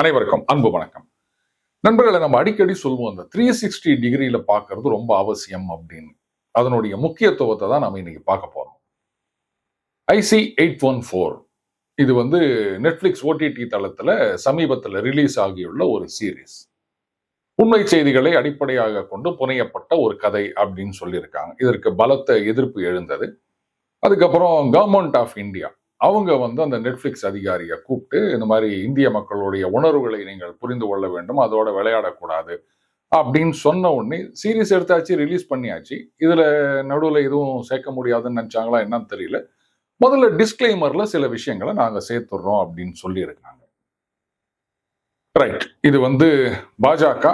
அனைவருக்கும் அன்பு வணக்கம். நண்பர்களை நம்ம அடிக்கடி சொல்லுவோம் அந்த த்ரீ சிக்ஸ்டி டிகிரியில பார்க்கறது ரொம்ப அவசியம் அப்படின்னு. அதனுடைய முக்கியத்துவத்தை தான் நம்ம இன்னைக்கு பார்க்க போறோம். ஐசி எயிட் ஒன் ஃபோர் இது வந்து நெட்ஃபிளிக்ஸ் ஓடிடி தளத்துல சமீபத்தில் ரிலீஸ் ஆகியுள்ள ஒரு சீரீஸ் உண்மை செய்திகளை அடிப்படையாக கொண்டு புனையப்பட்ட ஒரு கதை அப்படின்னு சொல்லியிருக்காங்க. இதற்கு பலத்த எதிர்ப்பு எழுந்தது. அதுக்கப்புறம் கவர்மெண்ட் ஆஃப் இந்தியா அவங்க வந்து அந்த நெட்ஃப்ளிக்ஸ் அதிகாரியை கூப்பிட்டு இந்த மாதிரி இந்திய மக்களுடைய உணர்வுகளை நீங்கள் புரிந்து கொள்ள வேண்டும் அதோட விளையாடக்கூடாது அப்படின்னு சொன்ன உடனே சீரீஸ் எடுத்தாச்சு ரிலீஸ் பண்ணியாச்சு. இதில் நடுவில் எதுவும் சேர்க்க முடியாதுன்னு நினச்சாங்களா என்னன்னு தெரியல. முதல்ல டிஸ்க்ளைமரில் சில விஷயங்களை நாங்கள் சேர்த்துடுறோம் அப்படின்னு சொல்லியிருக்காங்க. ரைட் இது வந்து பாஜக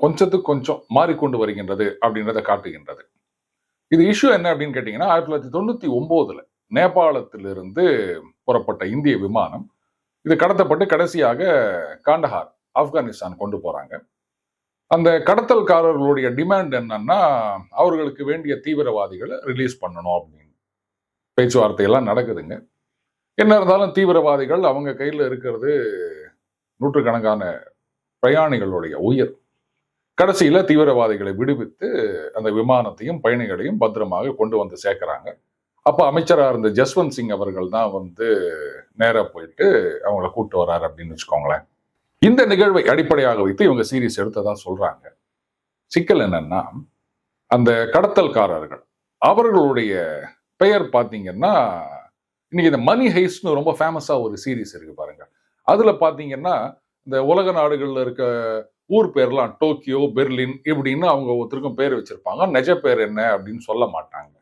கொஞ்சத்துக்கு கொஞ்சம் மாறிக்கொண்டு வருகின்றது அப்படின்றத காட்டுகின்றது. இது இஷ்யூ என்ன அப்படின்னு கேட்டிங்கன்னா ஆயிரத்தி தொள்ளாயிரத்தி தொண்ணூற்றி ஒம்போதில் நேபாளத்திலிருந்து புறப்பட்ட இந்திய விமானம் இது கடத்தப்பட்டு கடைசியாக காண்டஹார் ஆப்கானிஸ்தான் கொண்டு போறாங்க. அந்த கடத்தல்காரர்களுடைய டிமாண்ட் என்னன்னா அவர்களுக்கு வேண்டிய தீவிரவாதிகளை ரிலீஸ் பண்ணணும் அப்படின்னு. பேச்சுவார்த்தையெல்லாம் நடக்குதுங்க. என்ன இருந்தாலும் தீவிரவாதிகள் அவங்க கையில் இருக்கிறது நூற்றுக்கணக்கான பிரயாணிகளுடைய உயிர். கடைசியில தீவிரவாதிகளை விடுவித்து அந்த விமானத்தையும் பயணிகளையும் பத்திரமாக கொண்டு வந்து சேர்க்குறாங்க. அப்போ அமைச்சராக இருந்த ஜஸ்வந்த் சிங் அவர்கள் தான் வந்து நேராக போயிட்டு அவங்கள கூப்பிட்டு வராரு அப்படின்னு வச்சுக்கோங்களேன். இந்த நிகழ்வை அடிப்படையாக வைத்து இவங்க சீரியஸ் எடுத்ததா சொல்றாங்க. சிக்கல் என்னன்னா அந்த கடத்தல்காரர்கள் அவர்களுடைய பெயர் பார்த்தீங்கன்னா இன்னைக்கு இந்த மணி ஹைஸ்ட்னு ரொம்ப ஃபேமஸாக ஒரு சீரீஸ் இருக்கு பாருங்க. அதில் பார்த்தீங்கன்னா இந்த உலக நாடுகளில் இருக்க ஊர் பேர்லாம் டோக்கியோ பெர்லின் இப்படின்னு அவங்க ஒருத்தருக்கும் பேர் வச்சிருப்பாங்க. நெஜ பேர் என்ன அப்படின்னு சொல்ல மாட்டாங்க.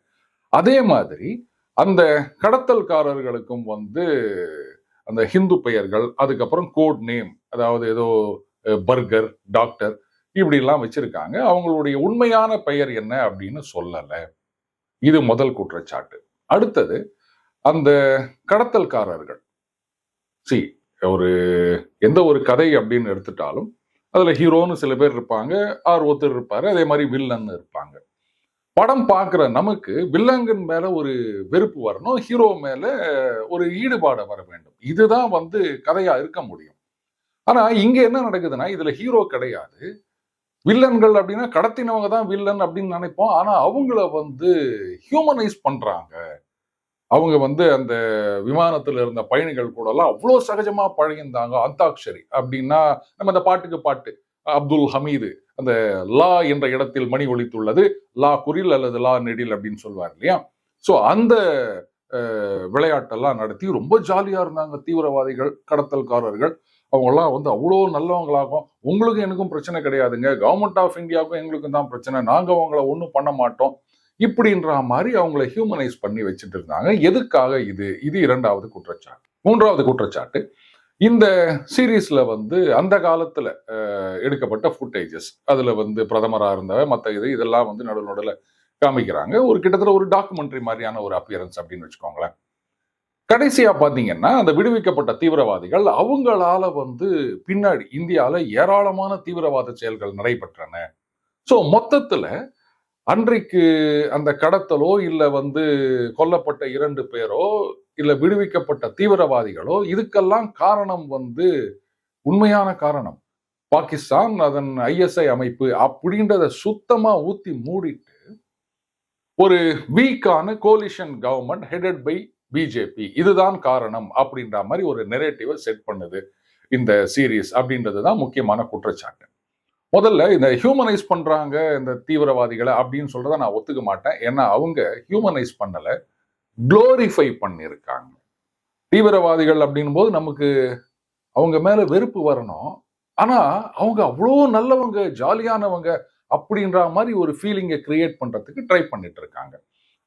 அதே மாதிரி அந்த கடத்தல்காரர்களுக்கும் வந்து அந்த ஹிந்து பெயர்கள் அதுக்கப்புறம் கோட் நேம் அதாவது ஏதோ பர்கர் டாக்டர் இப்படிலாம் வச்சிருக்காங்க. அவங்களுடைய உண்மையான பெயர் என்ன அப்படின்னு சொல்லலை. இது முதல் குற்றச்சாட்டு. அடுத்தது அந்த கடத்தல்காரர்கள். சி ஒரு எந்த ஒரு கதை அப்படின்னு எடுத்துட்டாலும் அதில் ஹீரோன்னு சில பேர் இருப்பாங்க ஆர் ஒருத்தர் இருப்பார் அதே மாதிரி வில்லன்னு இருப்பாங்க. படம் பார்க்குற நமக்கு வில்லங்கன் மேல ஒரு வெறுப்பு வரணும் ஹீரோ மேல ஒரு ஈடுபாடு வர வேண்டும். இதுதான் வந்து கதையா இருக்க முடியும். ஆனா இங்கே என்ன நடக்குதுன்னா இதுல ஹீரோ கிடையாது. வில்லன்கள் அப்படின்னா கடத்தினவங்க தான் வில்லன் அப்படின்னு நினைப்போம். ஆனா அவங்கள வந்து ஹியூமனைஸ் பண்றாங்க. அவங்க வந்து அந்த விமானத்தில் இருந்த பயணிகள் கூடலாம் அவ்வளோ சகஜமா பழகியிருந்தாங்க. அந்தாக்ஷரி அப்படின்னா நம்ம அந்த பாட்டுக்கு பாட்டு அப்துல் ஹமீது. அந்த லா என்ற இடத்தில் மணி ஒலித்துள்ளது லா குரில் அல்லது லா நெடில் அப்படின்னு சொல்லுவார் இல்லையா? ஸோ அந்த விளையாட்டெல்லாம் நடத்தி ரொம்ப ஜாலியா இருந்தாங்க தீவிரவாதிகள் கடத்தல்காரர்கள். அவங்கெல்லாம் வந்து அவ்வளோ நல்லவங்களாகும் உங்களுக்கும் எனக்கும் பிரச்சனை கிடையாதுங்க. கவர்மெண்ட் ஆஃப் இந்தியாவுக்கும் எங்களுக்கும் தான் பிரச்சனை. நாங்க அவங்கள ஒன்றும் பண்ண மாட்டோம். இப்படின்ற மாதிரி அவங்கள ஹியூமனைஸ் பண்ணி வச்சுட்டு இருந்தாங்க. எதுக்காக இது? இது இரண்டாவது குற்றச்சாட்டு. மூன்றாவது குற்றச்சாட்டு இந்த சீரீஸில் வந்து அந்த காலத்தில் எடுக்கப்பட்ட ஃபுட்டேஜஸ் அதில் வந்து பிரதமராக இருந்தவ மற்ற இது இதெல்லாம் வந்து நடுவு நடுவில் காமிக்கிறாங்க. ஒரு கிட்டத்தட்ட ஒரு டாக்குமெண்ட்ரி மாதிரியான ஒரு அப்பியரன்ஸ் அப்படின்னு வச்சுக்கோங்களேன். கடைசியா பார்த்தீங்கன்னா அந்த விடுவிக்கப்பட்ட தீவிரவாதிகள் அவங்களால வந்து பின்னாடி இந்தியாவில் ஏராளமான தீவிரவாத செயல்கள் நடைபெற்றன. ஸோ மொத்தத்தில் அன்றைக்கு அந்த கடத்தலோ இல்லை வந்து கொல்லப்பட்ட இரண்டு பேரோ இல்லை விடுவிக்கப்பட்ட தீவிரவாதிகளோ இதுக்கெல்லாம் காரணம் வந்து உண்மையான காரணம். பாகிஸ்தான் அதன் ஐஎஸ்ஐ அமைப்பு அப்படின்றத சுத்தமா ஊத்தி மூடிட்டு ஒரு வீக்கான coalition government headed by BJP இதுதான் காரணம் அப்படின்ற மாதிரி ஒரு நெரேட்டிவை செட் பண்ணுது இந்த சீரீஸ் அப்படின்றது தான் முக்கியமான குற்றச்சாட்டு. முதல்ல இந்த ஹியூமனைஸ் பண்ணுறாங்க இந்த தீவிரவாதிகளை அப்படின்னு சொல்கிறத நான் ஒத்துக்க மாட்டேன். ஏன்னா அவங்க ஹியூமனைஸ் பண்ணலை. குளோரிஃபை பண்ணியிருக்காங்க தீவிரவாதிகள் அப்படின் போது நமக்கு அவங்க மேல வெறுப்பு வரணும். ஆனா அவங்க அவ்வளோ நல்லவங்க ஜாலியானவங்க அப்படின்ற மாதிரி ஒரு ஃபீலிங்கை கிரியேட் பண்றதுக்கு ட்ரை பண்ணிட்டு இருக்காங்க.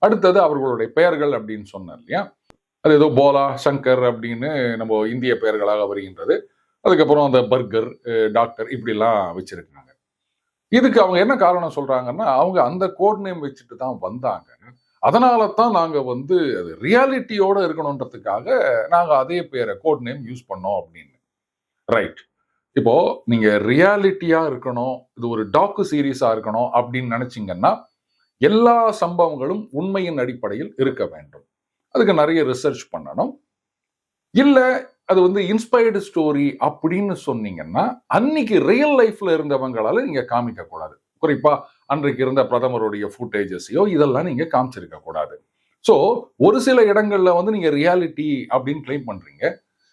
அடுத்தது அவர்களுடைய பெயர்கள் அப்படின்னு சொன்னேன் இல்லையா? அது ஏதோ போலா சங்கர் அப்படின்னு நம்ம இந்திய பெயர்களாக வருகின்றது. அதுக்கப்புறம் அந்த பர்கர் டாக்டர் இப்படிலாம் வச்சிருக்காங்க. இதுக்கு அவங்க என்ன காரணம் சொல்றாங்கன்னா அவங்க அந்த கோட் நேம் வச்சுட்டு தான் வந்தாங்க. அதனால தான் நாங்க வந்து அது ரியாலிட்டியோட இருக்கணுன்றதுக்காக நாங்க அதே பேரை கோட் நேம் யூஸ் பண்ணோம் அப்படின்னு. ரைட் இப்போ நீங்க ரியாலிட்டியா இருக்கணும் இது ஒரு டாக்கு சீரீஸாக இருக்கணும் அப்படின்னு நினைச்சீங்கன்னா எல்லா சம்பவங்களும் உண்மையின் அடிப்படையில் இருக்க வேண்டும். அதுக்கு நிறைய ரிசர்ச் பண்ணணும். இல்லை அது வந்து இன்ஸ்பயர்டு ஸ்டோரி அப்படின்னு சொன்னீங்கன்னா அன்னைக்கு ரியல் லைஃப்ல இருந்தவங்களால நீங்க காமிக்க கூடாது குறிப்பா அன்றைக்கு இருந்த பிரதமருடைய ஃபுட்டேஜஸையோ இதெல்லாம் நீங்க காமிச்சிருக்க கூடாது. ஸோ ஒரு சில இடங்கள்ல வந்து நீங்க ரியாலிட்டி அப்படின்னு கிளைம் பண்றீங்க.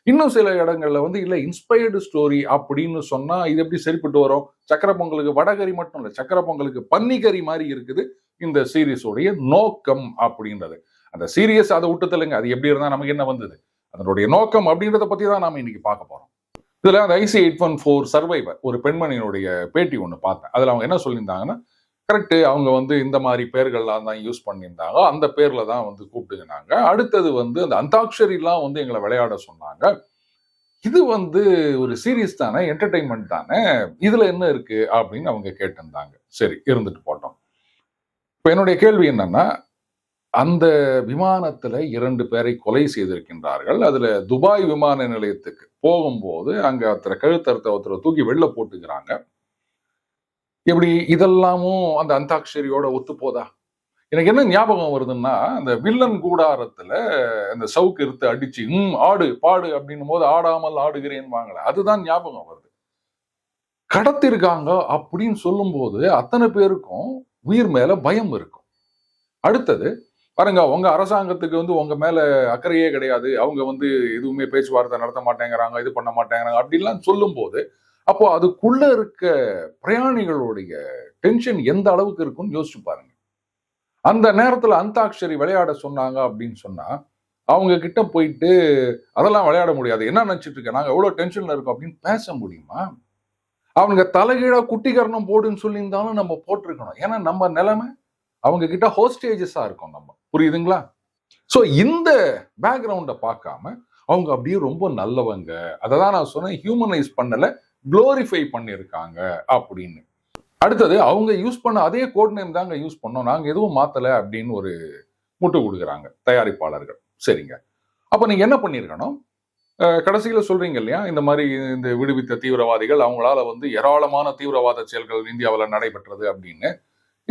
இன்னும் சில இடங்கள்ல வந்து இல்ல இன்ஸ்பயர்டு ஸ்டோரி அப்படின்னு சொன்னா இது எப்படி சரிப்பட்டு வரும்? சக்கரை பொங்கலுக்கு வடகறி மட்டும் இல்ல சக்கர பொங்கலுக்கு பன்னிக்கறி மாதிரி இருக்குது இந்த சீரீஸோடைய நோக்கம் அப்படின்றது. அந்த சீரியஸ் அதை விட்டு அது எப்படி இருந்தால் நமக்கு என்ன வந்தது? அதனுடைய நோக்கம் அப்படின்றத பற்றி தான் நாம இன்னைக்கு பார்க்க போறோம். இதுல அந்த IC eight one four survivor ஒரு பெண்மணியினுடைய பேட்டி ஒன்று பார்த்தேன். அதில் அவங்க என்ன சொல்லியிருந்தாங்கன்னா கரெக்டு அவங்க வந்து இந்த மாதிரி பேர்கள்லாம் தான் யூஸ் பண்ணியிருந்தாங்க. அந்த பேரில் தான் வந்து கூப்பிடுங்கனாங்க அடுத்தது வந்து அந்த அந்தாக்ஷரிலாம் வந்து எங்களை விளையாட சொன்னாங்க. இது வந்து ஒரு சீரியஸ் தானே என்டர்டைன்மெண்ட் தானே இதில் என்ன இருக்குது அப்படின்னு அவங்க கேட்டிருந்தாங்க. சரி இருந்துட்டு போட்டோம். இப்போ என்னுடைய கேள்வி என்னன்னா அந்த விமானத்தில் இரண்டு பேரை கொலை செய்திருக்கின்றார்கள். அதில் துபாய் விமான நிலையத்துக்கு போகும்போது அங்கே ஒருத்தரை கழுத்தரத்தை ஒருத்தரை தூக்கி வெளில போட்டுக்கிறாங்க. இப்படி இதெல்லாமும் அந்த அந்தாக்ஷரியோட ஒத்து போதா எனக்கு என்ன ஞாபகம் வருதுன்னா அந்த வில்லன் கூடாரத்துல அந்த சவுக்கு இருத்து அடிச்சு ம் ஆடு பாடு அப்படின்னும் போது ஆடாமல் ஆடுகிறேன் வாங்கல. அதுதான் ஞாபகம் வருது. கடத்திருக்காங்க அப்படின்னு சொல்லும்போது அத்தனை பேருக்கும் உயிர் மேல பயம் இருக்கும். அடுத்தது பாருங்க உங்க அரசாங்கத்துக்கு வந்து உங்க மேல அக்கறையே கிடையாது. அவங்க வந்து எதுவுமே பேச்சுவார்த்தை நடத்த மாட்டேங்கிறாங்க இது பண்ண மாட்டேங்கிறாங்க அப்படின்லாம் சொல்லும்போது அப்போ அதுக்குள்ள இருக்க பிரயாணிகளுடைய டென்ஷன் எந்த அளவுக்கு இருக்கும்னு யோசிச்சு பாருங்க. அந்த நேரத்துல அந்தாக்ஷரி விளையாட சொன்னாங்க அப்படின்னு சொன்னா அவங்க கிட்ட போயிட்டு அதெல்லாம் விளையாட முடியாது. என்ன நினச்சிட்டு இருக்க? நாங்கள் எவ்வளோ டென்ஷன்ல இருக்கோம். அப்படின்னு பேச முடியுமா? அவங்க தலைகீழா குட்டிகரணம் போடுன்னு சொல்லியிருந்தாலும் நம்ம போட்டிருக்கணும். ஏன்னா நம்ம நிலைமை அவங்க கிட்ட ஹோஸ்டேஜஸா இருக்கும் நம்ம. புரியுதுங்களா? ஸோ இந்த பேக்ரவுண்டை பார்க்காம அவங்க அப்படியே ரொம்ப நல்லவங்க. அதை தான் நான் சொன்னேன் ஹியூமனைஸ் பண்ணலை. குளோரிஃபை பண்ணியிருக்காங்க அப்படின்னு. அடுத்தது அவங்க யூஸ் பண்ண அதே கோட் நேம் தாங்க யூஸ் பண்ணோம். நாங்கள் எதுவும் மாற்றலை அப்படின்னு ஒரு முட்டு கொடுக்குறாங்க தயாரிப்பாளர்கள். சரிங்க. அப்போ நீங்க என்ன பண்ணியிருக்கணும்? கடைசியில் சொல்றீங்க இல்லையா? இந்த மாதிரி இந்த விடுவித்த தீவிரவாதிகள் அவங்களால வந்து ஏராளமான தீவிரவாத செயல்கள் இந்தியாவில் நடைபெற்றது அப்படின்னு.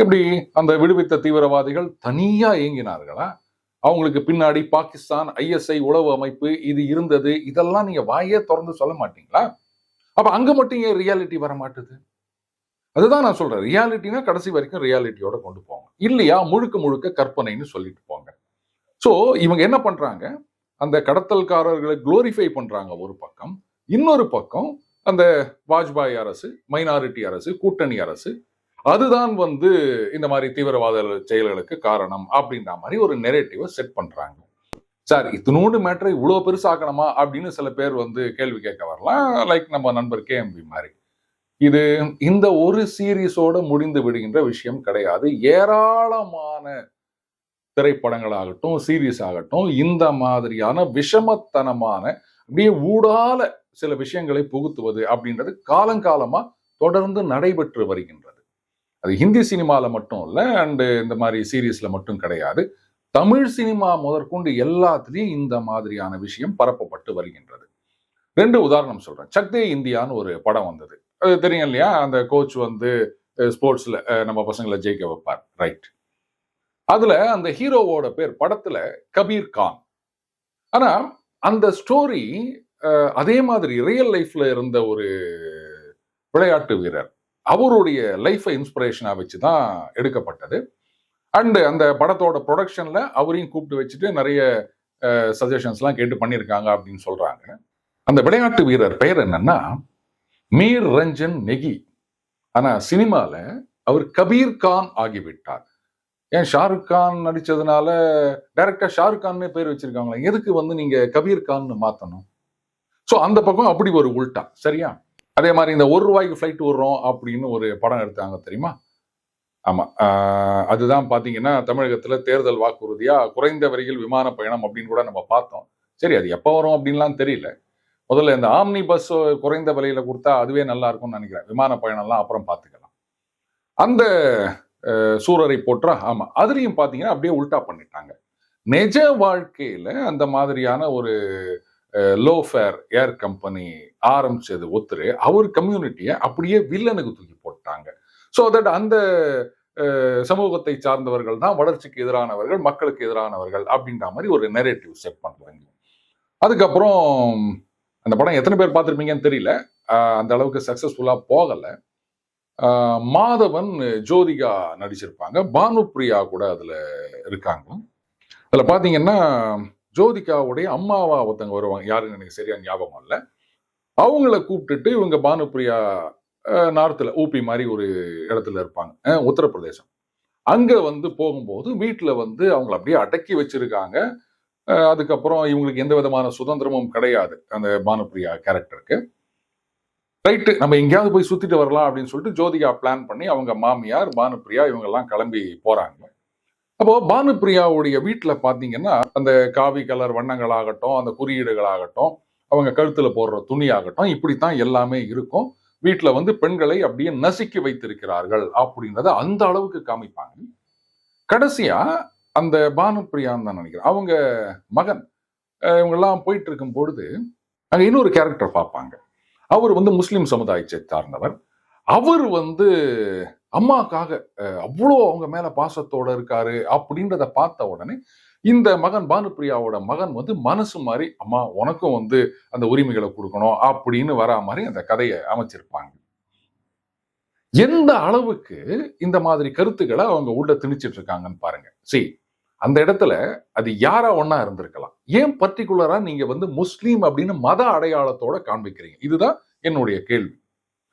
எப்படி அந்த விடுவித்த தீவிரவாதிகள் தனியாக இயங்கினார்களா அவங்களுக்கு பின்னாடி பாகிஸ்தான் ஐஎஸ்ஐ உளவு அமைப்பு இது இருந்தது இதெல்லாம் நீங்கள் வாயே திறந்து சொல்ல மாட்டீங்களா? அப்போ அங்கே மட்டும் ஏன் ரியாலிட்டி வர மாட்டுது அதுதான் நான் சொல்கிறேன் ரியாலிட்டினா கடைசி வரைக்கும் ரியாலிட்டியோட கொண்டு போங்க. இல்லையா? முழுக்க முழுக்க கற்பனைன்னு சொல்லிட்டு போங்க. ஸோ இவங்க என்ன பண்ணுறாங்க அந்த கடத்தல்காரர்களை குளோரிஃபை பண்ணுறாங்க ஒரு பக்கம். இன்னொரு பக்கம் அந்த வாஜ்பாய் அரசு மைனாரிட்டி அரசு கூட்டணி அரசு அதுதான் வந்து இந்த மாதிரி தீவிரவாத செயல்களுக்கு காரணம் அப்படின்ற மாதிரி ஒரு நெரேட்டிவை செட் பண்ணுறாங்க சார் இத்தினோண்டு மேட்டரை இவ்வளோ பெருசாக்கணுமா? அப்படின்னு சில பேர் வந்து கேள்வி கேட்க வரலாம். லைக் நம்ம நண்பர் கேஎம்பி மாதிரி. இது இந்த ஒரு சீரீஸோட முடிந்து விடுகின்ற விஷயம் கிடையாது. ஏராளமான திரைப்படங்களாகட்டும் சீரீஸ் ஆகட்டும் இந்த மாதிரியான விஷமத்தனமான அப்படியே ஊடால சில விஷயங்களை புகுத்துவது அப்படின்றது காலங்காலமா தொடர்ந்து நடைபெற்று வருகின்றது. அது ஹிந்தி சினிமாவில் மட்டும் இல்லை அண்டு இந்த மாதிரி சீரீஸில் மட்டும் கிடையாது. தமிழ் சினிமா முதற்கொண்டு எல்லாத்துலேயும் இந்த மாதிரியான விஷயம் பரப்பப்பட்டு வருகின்றது. ரெண்டு உதாரணம் சொல்கிறேன் சக்தே இந்தியான்னு ஒரு படம் வந்தது. அது தெரியும் இல்லையா? அந்த கோச் வந்து ஸ்போர்ட்ஸில் நம்ம பசங்களை ஜெயிக்க வைப்பார். ரைட் அதில் அந்த ஹீரோவோட பேர் படத்தில் கபீர் கான். ஆனால் அந்த ஸ்டோரி அதே மாதிரி ரியல் லைஃப்ல இருந்த ஒரு விளையாட்டு வீரர் அவருடைய லைஃப்பை இன்ஸ்பிரேஷனாக வச்சு தான் எடுக்கப்பட்டது. அண்டு அந்த படத்தோட ப்ரொடக்ஷனில் அவரையும் கூப்பிட்டு வச்சுட்டு நிறைய சஜஷன்ஸ்லாம் கேட்டு பண்ணியிருக்காங்க அப்படின்னு சொல்றாங்க. அந்த விளையாட்டு வீரர் பெயர் என்னன்னா மீர் ரஞ்சன் நெகி. ஆனா சினிமால அவர் கபீர் கான் ஆகிவிட்டார். ஏன்? ஷாருக் கான் நடிச்சதுனால டைரக்டாக ஷாருக் கான்னே பேர் வச்சிருக்காங்களா எதுக்கு வந்து நீங்க கபீர் கான்னு மாத்தணும்? ஸோ அந்த பக்கம் அப்படி ஒரு உல்ட்டா சரியா? அதே மாதிரி இந்த ஒரு ரூபாய்க்கு ஃப்ளைட் விடுறோம் அப்படின்னு ஒரு படம் எடுத்தாங்க தெரியுமா? ஆமா. அதுதான் பார்த்தீங்கன்னா தமிழகத்துல தேர்தல் வாக்குறுதியா குறைந்த வரியில் விமான பயணம் அப்படின்னு கூட நம்ம பார்த்தோம். சரி அது எப்போ வரும் அப்படின்லாம் தெரியல. முதல்ல இந்த ஆம்னி பஸ் குறைந்த விலையில கொடுத்தா அதுவே நல்லா இருக்கும்னு நினைக்கிறேன். விமான பயணம்லாம் அப்புறம் பார்த்துக்கலாம் அந்த சூரரை போற்றா ஆமா. அதுலேயும் பார்த்தீங்கன்னா அப்படியே உல்டா பண்ணிட்டாங்க. நிஜ வாழ்க்கையில அந்த மாதிரியான ஒரு லோ ஃபேர் ஏர் கம்பெனி ஆரம்பிச்சது ஒத்துரு. அவர் கம்யூனிட்டியை அப்படியே வில்லனுக்கு தூக்கி போட்டாங்க. ஸோ தட் அந்த சமூகத்தை சார்ந்தவர்கள் தான் வளர்ச்சிக்கு எதிரானவர்கள் மக்களுக்கு எதிரானவர்கள் அப்படின்ற மாதிரி ஒரு நெரேட்டிவ் செட் பண்ணுறாங்க அதுக்கப்புறம் அந்த படம் எத்தனை பேர் பார்த்துருப்பீங்கன்னு தெரியல. அந்த அளவுக்கு சக்ஸஸ்ஃபுல்லாக போகலை. மாதவன் ஜோதிகா நடிச்சிருப்பாங்க. பானுப்ரியா கூட அதில் இருக்காங்க. அதில் பார்த்தீங்கன்னா ஜோதிகாவுடைய அம்மாவா ஒருத்தங்க வருவாங்க. யாருன்னு எனக்கு சரியான ஞாபகம் இல்லை. அவங்கள கூப்பிட்டுட்டு இவங்க பானுப்ரியா நார்த்தில் ஊபி மாதிரி ஒரு இடத்துல இருப்பாங்க. உத்தரப்பிரதேசம். அங்கே வந்து போகும்போது வீட்டில் வந்து அவங்கள அப்படியே அடக்கி வச்சிருக்காங்க. அதுக்கப்புறம் இவங்களுக்கு எந்த விதமான சுதந்திரமும் கிடையாது. அந்த பானுப்பிரியா கேரக்டருக்கு. ரைட்டு நம்ம எங்கேயாவது போய் சுற்றிட்டு வரலாம் அப்படின்னு சொல்லிட்டு ஜோதிகா பிளான் பண்ணி அவங்க மாமியார் பானுப்பிரியா இவங்கெல்லாம் கிளம்பி போறாங்க. அப்போது பானுப்பிரியாவுடைய வீட்டில் பார்த்தீங்கன்னா அந்த காவி கலர் வண்ணங்களாகட்டும் அந்த குறியீடுகளாகட்டும் அவங்க கழுத்தில் போடுற துணியாகட்டும் இப்படித்தான் எல்லாமே இருக்கும். வீட்டில் வந்து பெண்களை அப்படியே நசுக்கி வைத்திருக்கிறார்கள் அப்படின்றத அந்த அளவுக்கு காமிப்பாங்க. கடைசியா அந்த பானுப்ரியான்னு தான் நினைக்கிறேன். அவங்க மகன் இவங்கெல்லாம் போயிட்டு இருக்கும் பொழுது அங்க இன்னொரு கேரக்டர் பார்ப்பாங்க. அவர் வந்து முஸ்லீம் சமுதாயத்தை சார்ந்தவர். அவர் வந்து அம்மாக்காக அவ்வளோ அவங்க மேல பாசத்தோட இருக்காரு அப்படின்றத பார்த்த உடனே இந்த மகன் பானுப்பிரியாவோட மகன் வந்து மனசு மாதிரி அம்மா உனக்கும் வந்து அந்த உரிமைகளை கொடுக்கணும் அப்படின்னு வரா மாதிரி அந்த கதையை அமைச்சிருப்பாங்க. எந்த அளவுக்கு இந்த மாதிரி கருத்துக்களை அவங்க உள்ள திணிச்சிட்டு இருக்காங்கன்னு பாருங்க. சரி அந்த இடத்துல அது யாரா ஒன்னா இருந்திருக்கலாம். ஏன் பர்டிகுலரா நீங்க வந்து முஸ்லீம் அப்படின்னு மத அடையாளத்தோட காண்பிக்கிறீங்க? இதுதான் என்னுடைய கேள்வி.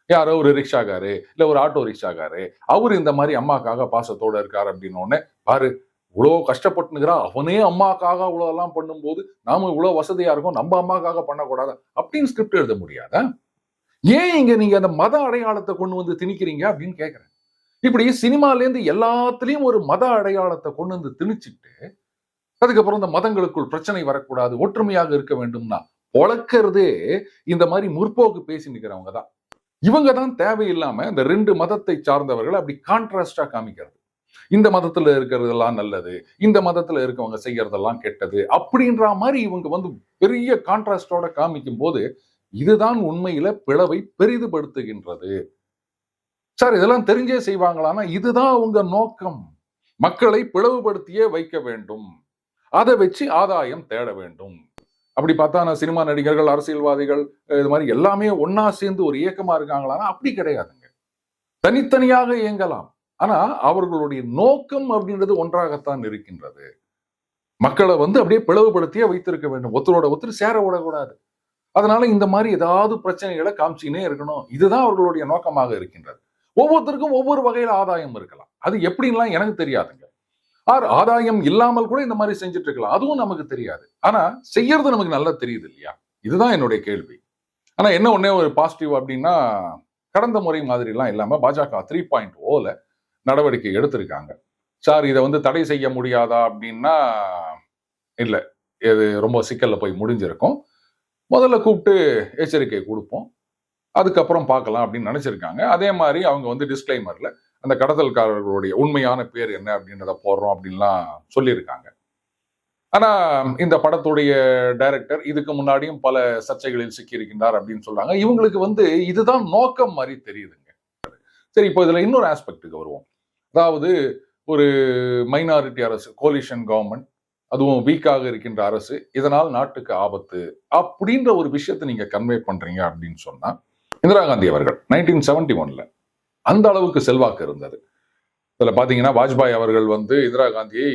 யாரோ ஒரு ரிக்ஷாக்காரு இல்ல ஒரு ஆட்டோ ரிக்ஷாக்காரு அவர் இந்த மாதிரி அம்மாக்காக பாசத்தோட இருக்காரு அப்படின்னு உடனே பாரு இவ்வளோ கஷ்டப்பட்டுனுங்கிறா அவனே அம்மாக்காக இவ்வளோ எல்லாம் பண்ணும்போது நாம இவ்வளோ வசதியா இருக்கோம். நம்ம அம்மாக்காக பண்ணக்கூடாதா? அப்படின்னு ஸ்கிரிப்ட் எழுத முடியாதா? ஏன் இங்க நீங்க அந்த மத அடையாளத்தை கொண்டு வந்து திணிக்கிறீங்க அப்படின்னு கேட்குறேன் இப்படி சினிமாலேருந்து எல்லாத்துலயும் ஒரு மத அடையாளத்தை கொண்டு வந்து திணிச்சுட்டு அதுக்கப்புறம் இந்த மதங்களுக்குள் பிரச்சனை வரக்கூடாது ஒற்றுமையாக இருக்க வேண்டும்னா பொழக்கிறதே இந்த மாதிரி முற்போக்கு பேசி நிற்கிறவங்க தான் இவங்க தான் தேவையில்லாம இந்த ரெண்டு மதத்தை சார்ந்தவர்கள் அப்படி கான்ட்ராஸ்டா காமிக்கிறது. இந்த மதத்துல இருக்கிறதெல்லாம் நல்லது இந்த மதத்துல இருக்கவங்க செய்யறதெல்லாம் கெட்டது அப்படின்ற மாதிரி இவங்க வந்து பெரிய கான்ட்ராஸ்டோட காமிக்கும் போது இதுதான் உண்மையில பிளவை பெரிதுபடுத்துகின்றது. சார் இதெல்லாம் தெரிஞ்சே செய்வாங்களான்னா இதுதான் உங்க நோக்கம். மக்களை பிளவுபடுத்தியே வைக்க வேண்டும். அதை வச்சு ஆதாயம் தேட வேண்டும். அப்படி பார்த்தா நான் சினிமா நடிகர்கள் அரசியல்வாதிகள் இது மாதிரி எல்லாமே ஒன்னா சேர்ந்து ஒரு இயக்கமா இருக்காங்களான்னா அப்படி கிடையாதுங்க. தனித்தனியாக இயங்கலாம். ஆனா அவர்களுடைய நோக்கம் அப்படின்றது ஒன்றாகத்தான் இருக்கின்றது. மக்களை வந்து அப்படியே பிளவுபடுத்தியே வைத்திருக்க வேண்டும். ஒருத்தரோட ஒருத்தர் சேர விடக்கூடாது. அதனால இந்த மாதிரி ஏதாவது பிரச்சனைகளை காமிச்சினே இருக்கணும். இதுதான் அவர்களுடைய நோக்கமாக இருக்கின்றது. ஒவ்வொருத்தருக்கும் ஒவ்வொரு வகையில ஆதாயம் இருக்கலாம். அது எப்படின்லாம் எனக்கு தெரியாதுங்க. ஆர் ஆதாயம் இல்லாமல் கூட இந்த மாதிரி செஞ்சுட்டு இருக்கலாம். அதுவும் நமக்கு தெரியாது. ஆனா செய்யறது நமக்கு நல்லா தெரியுது இல்லையா? இதுதான் என்னுடைய கேள்வி. ஆனா என்ன ஒன்னே ஒரு பாசிட்டிவ் அப்படின்னா கடந்த முறை மாதிரிலாம் இல்லாம பாஜக த்ரீ பாயிண்ட் ஓல நடவடிக்கை எடுத்திருக்காங்க. சார் இதை வந்து தடை செய்ய முடியாதா அப்படின்னா இல்லை. இது ரொம்ப சிக்கலில் போய் முடிஞ்சிருக்கும். முதல்ல கூப்பிட்டு எச்சரிக்கை கொடுப்போம். அதுக்கப்புறம் பார்க்கலாம் அப்படின்னு நினச்சிருக்காங்க. அதே மாதிரி அவங்க வந்து டிஸ்க்ளைமரில் அந்த கடத்தல்காரர்களுடைய உண்மையான பேர் என்ன அப்படின்றத போடுறோம் அப்படின்லாம் சொல்லியிருக்காங்க. ஆனால் இந்த படத்துடைய டைரக்டர் இதுக்கு முன்னாடியும் பல சர்ச்சைகளில் சிக்கியிருக்கின்றார் அப்படின்னு சொல்கிறாங்க இவங்களுக்கு வந்து இதுதான் நோக்கம் மாதிரி தெரியுதுங்க. சரி இப்போ இதில் இன்னொரு ஆஸ்பெக்ட்டுக்கு வருவோம். அதாவது ஒரு மைனாரிட்டி அரசு கோலிஷன் கவர்மெண்ட் அதுவும் வீக்காக இருக்கின்ற அரசு இதனால் நாட்டுக்கு ஆபத்து அப்படின்ற ஒரு விஷயத்தை நீங்க கன்வே பண்றீங்க அப்படின்னு சொன்னா இந்திரா காந்தி அவர்கள் நைன்டீன் செவன்டி ஒன்ல அந்த அளவுக்கு செல்வாக்கு இருந்தது. இதில் பாத்தீங்கன்னா வாஜ்பாய் அவர்கள் வந்து இந்திரா காந்தியை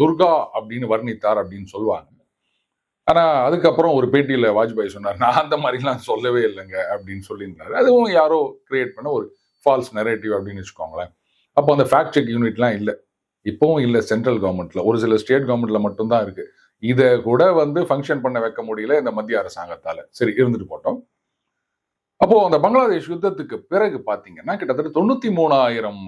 துர்கா அப்படின்னு வர்ணித்தார் அப்படின்னு சொல்லுவாங்க. ஆனா அதுக்கப்புறம் ஒரு பேட்டியில வாஜ்பாய் சொன்னார் நான் அந்த மாதிரிலாம் சொல்லவே இல்லைங்க அப்படின்னு சொல்லியிருந்தாரு. அதுவும் யாரோ கிரியேட் பண்ண ஒரு ஃபால்ஸ் நெரேட்டிவ் அப்படின்னு வச்சுக்கோங்களேன். அப்போ அந்த ஃபேக்ட் செக் யூனிட்லாம் இல்லை. இப்போவும் இல்லை சென்ட்ரல் கவர்மெண்ட்ல ஒரு சில ஸ்டேட் கவர்மெண்ட்டில் மட்டும்தான் இருக்கு. இதை கூட வந்து ஃபங்க்ஷன் பண்ண வைக்க முடியல இந்த மத்திய அரசாங்கத்தால. சரி இருந்துட்டு போட்டோம். அப்போது அந்த பங்களாதேஷ் யுத்தத்துக்கு பிறகு பார்த்தீங்கன்னா கிட்டத்தட்ட தொண்ணூத்தி மூணாயிரம்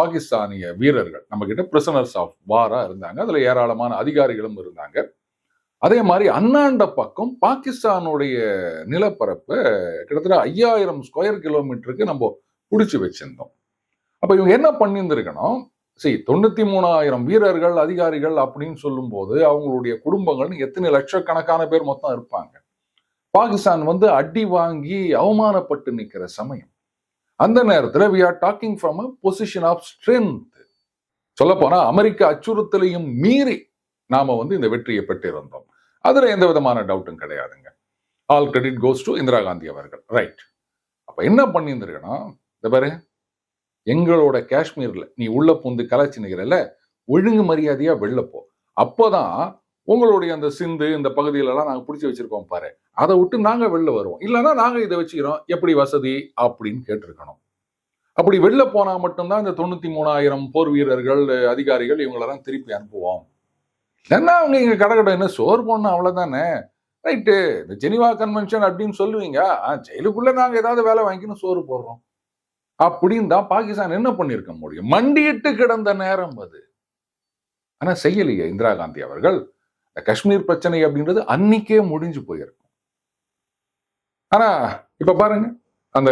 பாகிஸ்தானிய வீரர்கள் நம்மக்கிட்ட கிட்ட பிரிசனர்ஸ் ஆஃப் வாரா இருந்தாங்க. அதில் ஏராளமான அதிகாரிகளும் இருந்தாங்க. அதே மாதிரி அண்ணாண்ட பக்கம் பாகிஸ்தானுடைய நிலப்பரப்பை கிட்டத்தட்ட ஐயாயிரம் ஸ்கொயர் கிலோமீட்டருக்கு நம்ம பிடிச்சி வச்சிருந்தோம். அப்ப இவங்க என்ன பண்ணியிருந்திருக்கணும்? சரி தொண்ணூத்தி மூணாயிரம் வீரர்கள் அதிகாரிகள் அப்படின்னு சொல்லும்போது அவங்களுடைய குடும்பங்கள்னு எத்தனை லட்சக்கணக்கான பேர் மொத்தம் இருப்பாங்க. பாகிஸ்தான் வந்து அடி வாங்கி அவமானப்பட்டு நிக்கிற சமயம். அந்த நேரத்துல we are talking from a position of strength சொல்ல போனா அமெரிக்க அச்சுறுத்தலையும் மீறி நாம வந்து இந்த வெற்றியை பெற்றிருந்தோம். அதுல எந்த விதமான டவுட்டும் கிடையாதுங்க. All credit goes to Indira Gandhi அவர்கள். ரைட் அப்ப என்ன பண்ணியிருந்திருக்கணும்? இந்த பாரு எங்களோட காஷ்மீரில் நீ உள்ளே பூந்து கலாச்சி நிற்கிறல்ல ஒழுங்கு மரியாதையாக வெளில போ. அப்போதான் உங்களுடைய அந்த சிந்து இந்த பகுதியிலலாம் நாங்கள் பிடிச்சி வச்சிருக்கோம் பாரு. அதை விட்டு நாங்கள் வெளில வருவோம். இல்லைன்னா நாங்கள் இதை வச்சுக்கிறோம். எப்படி வசதி? அப்படின்னு கேட்டிருக்கணும். அப்படி வெளில போனால் மட்டும்தான் இந்த தொண்ணூத்தி மூணாயிரம் போர் வீரர்கள் அதிகாரிகள் இவங்களெல்லாம் திருப்பி அனுப்புவோம். இல்லைன்னா அவங்க இங்கே கடை என்ன சோறு போடணும் அவ்வளோதானே ரைட்டு இந்த ஜெனிவா கன்வென்ஷன் அப்படின்னு சொல்லுவீங்க. ஆ, நாங்கள் ஏதாவது வேலை வாங்கின்னு சோறு போடுறோம். அப்படின்னு தான் பாகிஸ்தான் என்ன பண்ணியிருக்க முடியும்? மண்டியிட்டு கிடந்த நேரம் அது. ஆனா செய்யலையே இந்திரா காந்தி அவர்கள். இந்த காஷ்மீர் பிரச்சனை அப்படின்றது அன்னைக்கே முடிஞ்சு போயிருக்கும். ஆனா இப்ப பாருங்க. அந்த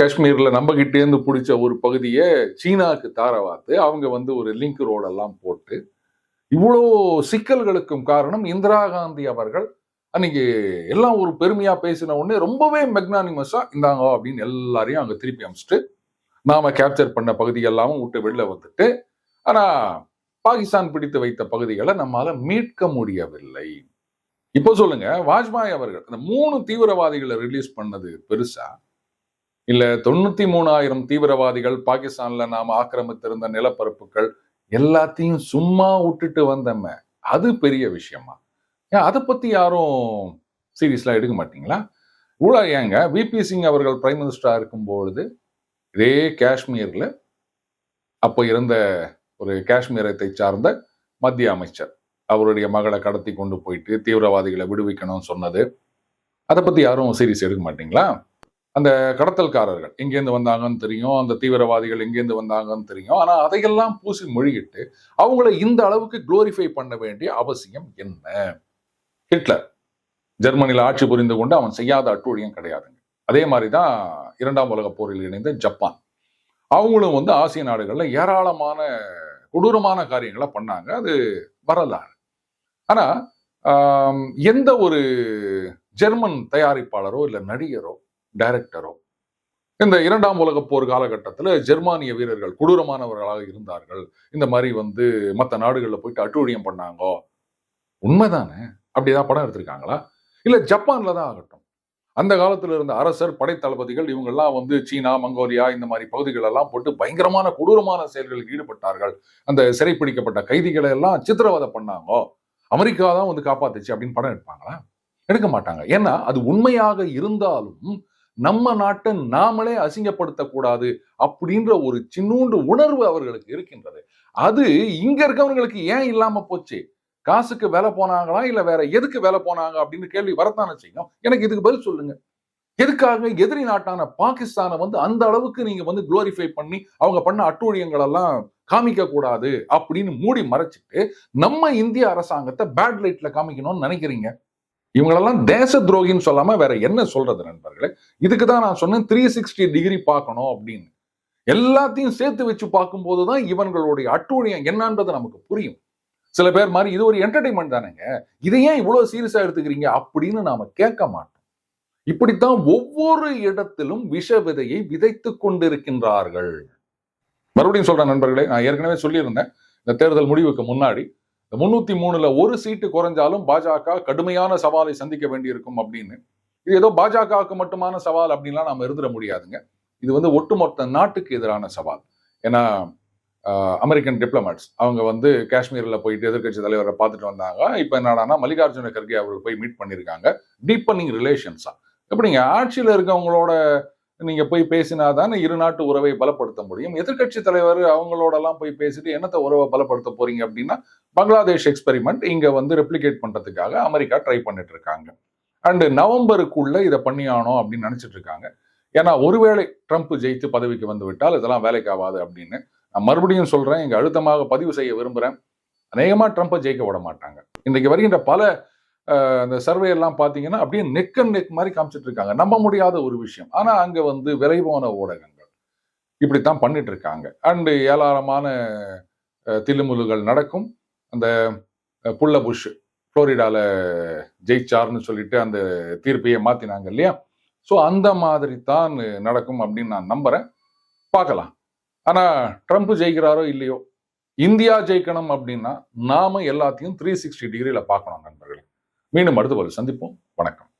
காஷ்மீர்ல நம்ம கிட்டே இருந்து பிடிச்ச ஒரு பகுதியை சீனாக்கு தாரவாத்து அவங்க வந்து ஒரு லிங்க் ரோடெல்லாம் போட்டு இவ்வளோ சிக்கல்களுக்கும் காரணம் இந்திரா காந்தி அவர்கள். அன்னைக்கு எல்லாம் ஒரு பெருமையா பேசின உடனே ரொம்பவே மெக்னானிமஸா இந்தாங்க அப்படின்னு எல்லாரையும் அங்க திருப்பி அமிச்சிட்டு நாம கேப்சர் பண்ண பகுதியெல்லாம் விட்டு வெளில வந்துட்டு ஆனா பாகிஸ்தான் பிடித்து வைத்த பகுதிகளை நம்மால மீட்க முடியவில்லை. இப்போ சொல்லுங்க வாஜ்பாய் அவர்கள் அந்த மூணு தீவிரவாதிகளை ரிலீஸ் பண்ணது பெருசா? இல்ல தொண்ணூத்தி மூணாயிரம் தீவிரவாதிகள் பாகிஸ்தான்ல நாம ஆக்கிரமித்திருந்த நிலப்பரப்புகள் எல்லாத்தையும் சும்மா விட்டுட்டு வந்தம்ம அது பெரிய விஷயமா? ஏன் அதை பத்தி யாரும் சீரியஸ்லாம் எடுக்க மாட்டீங்களா? இவ்வளோ ஏங்க விபி சிங் அவர்கள் பிரைம் மினிஸ்டரா இருக்கும்பொழுது இதே காஷ்மீர்ல அப்போ இருந்த ஒரு காஷ்மீரத்தை சார்ந்த மத்திய அமைச்சர் அவருடைய மகளை கடத்தி கொண்டு போயிட்டு தீவிரவாதிகளை விடுவிக்கணும்னு சொன்னது. அதை பத்தி யாரும் சீரியஸ் எடுக்க மாட்டீங்களா? அந்த கடத்தல்காரர்கள் எங்கேருந்து வந்தாங்கன்னு தெரியும் அந்த தீவிரவாதிகள் எங்கேருந்து வந்தாங்கன்னு தெரியும். ஆனா அதையெல்லாம் பூசி மொழிகிட்டு அவங்கள இந்த அளவுக்கு குளோரிஃபை பண்ண வேண்டிய அவசியம் என்ன? ஹிட்லர் ஜெர்மனியில் ஆட்சி புரிந்து கொண்டு அவன் செய்யாத அட்டூழியம் கிடையாதுங்க. அதே மாதிரி தான் இரண்டாம் உலக போரில் இணைந்த ஜப்பான். அவங்களும் வந்து ஆசிய நாடுகள்ல ஏராளமான கொடூரமான காரியங்களை பண்ணாங்க. அது வரலாறு. ஆனா எந்த ஒரு ஜெர்மன் தயாரிப்பாளரோ இல்ல நடிகரோ டைரக்டரோ இந்த இரண்டாம் உலக போர் காலகட்டத்தில் ஜெர்மானிய வீரர்கள் கொடூரமானவர்களாக இருந்தார்கள். இந்த மாதிரி வந்து மற்ற நாடுகளில் போயிட்டு அட்டூழியம் பண்ணாங்கோ. உண்மைதானே? அப்படிதான் படம் எடுத்திருக்காங்களா? இல்ல ஜப்பானில் தான் ஆகட்டும். அந்த காலத்துல இருந்த அரசர் படைத்தளபதிகள் இவங்கெல்லாம் வந்து சீனா மங்கோலியா இந்த மாதிரி பகுதிகள் எல்லாம் போட்டு பயங்கரமான கொடூரமான செயல்களில் ஈடுபட்டார்கள். அந்த சிறைப்பிடிக்கப்பட்ட கைதிகளை எல்லாம் சித்திரவதை பண்ணாங்கோ. அமெரிக்கா தான் வந்து காப்பாத்துச்சு அப்படின்னு படம் எடுப்பாங்களா? எடுக்க மாட்டாங்க. ஏன்னா அது உண்மையாக இருந்தாலும் நம்ம நாட்டை நாமளே அசிங்கப்படுத்தக்கூடாது அப்படின்ற ஒரு சின்னூண்டு உணர்வு அவர்களுக்கு இருக்கின்றது. அது இங்க இருக்கவங்களுக்கு ஏன் இல்லாம போச்சு? காசுக்கு வேலை போனாங்களா இல்ல வேற எதுக்கு வேலை போனாங்க அப்படின்னு கேள்வி வரத்தானே செய்யும்? எனக்கு இதுக்கு பதில் சொல்லுங்க. எதுக்காக எதிரி நாட்டான பாகிஸ்தானை வந்து அந்த அளவுக்கு நீங்க வந்து குளோரிஃபை பண்ணி அவங்க பண்ண அட்டூழியங்கள் எல்லாம் காமிக்க கூடாது அப்படின்னு மூடி மறைச்சிட்டு நம்ம இந்திய அரசாங்கத்தை பேட் லைட்ல காமிக்கணும்னு நினைக்கிறீங்க? இவங்களெல்லாம் தேச துரோகின்னு சொல்லாம வேற என்ன சொல்றது நண்பர்களே? இதுக்கு தான் நான் சொன்னேன் த்ரீ சிக்ஸ்டி டிகிரி பார்க்கணும் அப்படின்னு. எல்லாத்தையும் சேர்த்து வச்சு பார்க்கும்போது தான் இவங்களுடைய அட்டூழியம் என்னன்றது நமக்கு புரியும். சில பேர் மாதிரி இது ஒரு என்டர்டைன்மெண்ட் தானேங்க. இதை ஏன் இவ்வளவு சீரியஸா எடுத்துக்கிறீங்க அப்படின்னு நாம கேட்க மாட்டோம். இப்படித்தான் ஒவ்வொரு இடத்திலும் விஷ விதையை விதைத்துக் கொண்டிருக்கின்றார்கள். மறுபடியும் சொல்றேன் நண்பர்களே நான் ஏற்கனவே சொல்லியிருந்தேன். இந்த தேர்தல் முடிவுக்கு முன்னாடி இந்த முன்னூத்தி மூணுல ஒரு சீட்டு குறைஞ்சாலும் பாஜக கடுமையான சவாலை சந்திக்க வேண்டியிருக்கும் அப்படின்னு. இது ஏதோ பாஜகவுக்கு மட்டுமான சவால் அப்படின்லாம் நாம இருந்துட முடியாதுங்க. இது வந்து ஒட்டுமொத்த நாட்டுக்கு எதிரான சவால். ஏன்னா அமெரிக்கன் டிப்ளமேட்ஸ் அவங்க வந்து காஷ்மீரில் போயிட்டு எதிர்கட்சி தலைவரை பார்த்துட்டு வந்தாங்க. இப்போ என்னடான்னா மல்லிகார்ஜுன கர்கே அவர்கள் போய் மீட் பண்ணியிருக்காங்க டீப்பனிங் ரிலேஷன்ஸா எப்படிங்க ஆட்சியில் இருக்கவங்களோட நீங்கள் போய் பேசினாதானே இரு நாட்டு உறவை பலப்படுத்த முடியும். எதிர்க்கட்சி தலைவர் அவங்களோடலாம் போய் பேசிட்டு என்னத்த உறவை பலப்படுத்த போறீங்க அப்படின்னா பங்களாதேஷ் எக்ஸ்பெரிமெண்ட் இங்கே வந்து ரெப்ளிகேட் பண்ணுறதுக்காக அமெரிக்கா ட்ரை பண்ணிட்டு இருக்காங்க. அண்டு நவம்பருக்குள்ளே இதை பண்ணியானோம் அப்படின்னு நினச்சிட்டு இருக்காங்க. ஏன்னா ஒருவேளை ட்ரம்ப் ஜெயித்து பதவிக்கு வந்து விட்டால் இதெல்லாம் வேலைக்கு ஆகாது அப்படின்னு நான் மறுபடியும் சொல்கிறேன் இங்கே அழுத்தமாக பதிவு செய்ய விரும்புறேன். அநேகமா ட்ரம்ப்பை ஜெயிக்க விட மாட்டாங்க. இன்றைக்கு வருகின்ற பல அந்த சர்வே எல்லாம் பார்த்தீங்கன்னா அப்படியே நெக் அண்ட் நெக் மாதிரி காமிச்சிட்டு இருக்காங்க. நம்ப முடியாத ஒரு விஷயம். ஆனா அங்க வந்து விரைவான ஊடகங்கள் இப்படித்தான் பண்ணிட்டு இருக்காங்க. அண்டு ஏராளமான தில்லுமுல்லுகள் நடக்கும். அந்த புள்ள புஷ் ஃப்ளோரிடாவில் ஜெயிச்சார்னு சொல்லிட்டு அந்த தீர்ப்பையே மாத்தினாங்க இல்லையா? ஸோ அந்த மாதிரி தான் நடக்கும் அப்படின்னு நான் நம்புறேன். பார்க்கலாம். ஆனா ட்ரம்ப் ஜெயிக்கிறாரோ இல்லையோ இந்தியா ஜெயிக்கணும் அப்படின்னா நாம எல்லாத்தையும் த்ரீ சிக்ஸ்டி டிகிரியில் பார்க்கணும் நண்பர்களே. மீண்டும் அடுத்த ஒரு சந்திப்போம். வணக்கம்.